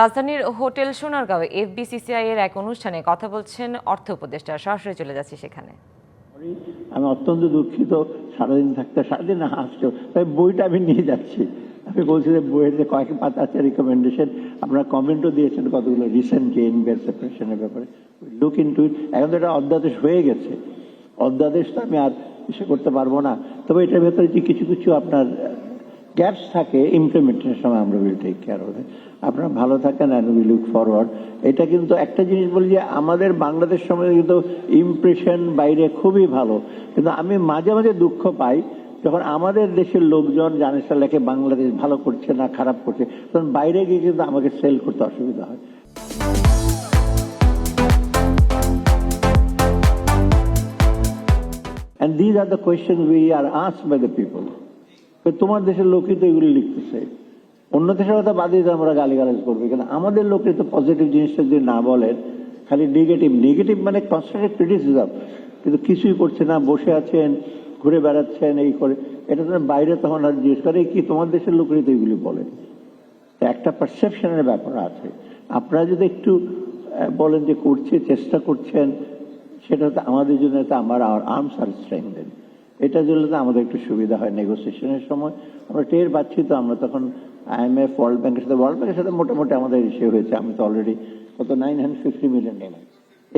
রাজধানীর hotel সোনারগাঁওয়ে FBCCI এর এক অনুষ্ঠানে কথা বলছেন অর্থ উপদেষ্টা। সরাসরি চলে যাচ্ছি সেখানে। আমি অত্যন্ত দুঃখিত, সারাদিন থাকতে, সারাদিন হাসছো তাই বইটা আমি নিয়ে যাচ্ছি। আমি বলছি যে বইয়ের যে কয়েক পাতা আছে রিকমেন্ডেশন আপনারা কমেন্টও দিয়েছেন কতগুলো রিসেন্ট যে ইনভেস্ট সেপারেশনের ব্যাপারে। লুক ইন টুইট এখন তো এটা অধ্যাদেশ হয়ে গেছে। অধ্যাদেশ তো আমি আর ইসে করতে পারব না। তবে এটার ভেতরে যে কিছু কিছু আপনার গ্যাপস থাকে ইমপ্লিমেন্টেশনের সময় আমরা উইল টেক কেয়ার হবে আপনারা ভালো থাকেন অ্যান্ড উই লুক ফরওয়ার্ড এটা কিন্তু একটা জিনিস বলি যে আমাদের বাংলাদেশ সময় কিন্তু ইমপ্রেশন বাইরে খুবই ভালো। কিন্তু আমি মাঝে মাঝে দুঃখ পাই যখন আমাদের দেশের লোকজন জানে লেখে বাংলাদেশ ভালো করছে না খারাপ করছে, তখন বাইরে গিয়ে কিন্তু আমাকে সেল করতে অসুবিধা হয়। And these are the questions we are asked by the. তোমার দেশের লোকই তো এগুলি লিখতেছে। অন্য দেশের কথা বাদ দিয়ে আমরা গালিগালাজ করবে। কিন্তু আমাদের লোকে তো পজিটিভ জিনিসটা যদি না বলেন, খালি নেগেটিভ নেগেটিভ মানে কনস্ট্রাকটিভ ক্রিটিসিজম কিন্তু কিছুই করছে না, বসে আছেন, ঘুরে বেড়াচ্ছেন, এই করে। এটা তো বাইরে তখন আর জিজ্ঞেস করে কি তোমার দেশের লোকেরই তো এগুলি বলে একটা পারসেপশনের ব্যাপার আছে। আপনারা যদি একটু বলেন যে করছে, চেষ্টা করছেন, সেটা তো আমাদের জন্য আমার আর্মস আর স্ট্রেংথেন এটার জন্য তো আমাদের একটু সুবিধা হয় নেগোসিয়েশনের সময়। আমরা টের পাচ্ছি তো, আমরা তখন আইএমএফ ওয়ার্ল্ড ব্যাংকের সাথে ওয়ার্ল্ড ব্যাংকের সাথে মোটামুটি আমাদের ইসে হয়েছে। আমি তো অলরেডি কত নাইন হান্ড্রেড ফিফটি মিলিয়ন নিলাম।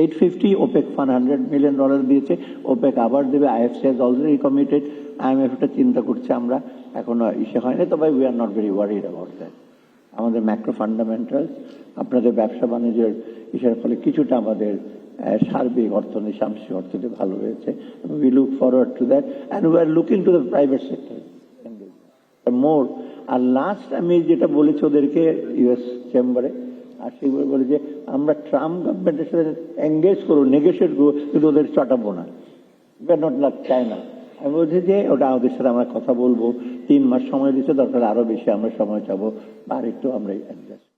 Eight fifty OPEC fund hundred million dollar দিয়েছে। ওপেক আবার দেবে IFC has already committed IMF টা চিন্তা করছে আমরা, এখনও ইসে হয়নি, তবে we are not very worried about that আমাদের ম্যাক্রো ফান্ডামেন্টালস আপনাদের ব্যবসা বাণিজ্যের ইসের ফলে কিছুটা আমাদের সার্বিক অর্থনীতি সামষ্টিক অর্থনীতি ভালো হয়েছে। We look forward to that and we are looking to the private sector more R last আমি যেটা বলেছি ওদেরকে ইউএস চেম্বারে আর সেগুলো বলে যে, আমরা ট্রাম্প গভর্নমেন্টের সাথে এঙ্গেজ করব নেগোসিয়েট করব, কিন্তু ওদের চটাবো না। নট লাইক চায়না আমি বলছি যে, ওটা ওদের সাথে আমরা কথা বলব। তিন মাস সময় দিচ্ছে, দরকার আরও বেশি আমরা সময় চাবো, আর একটু আমরা অ্যাডজাস্ট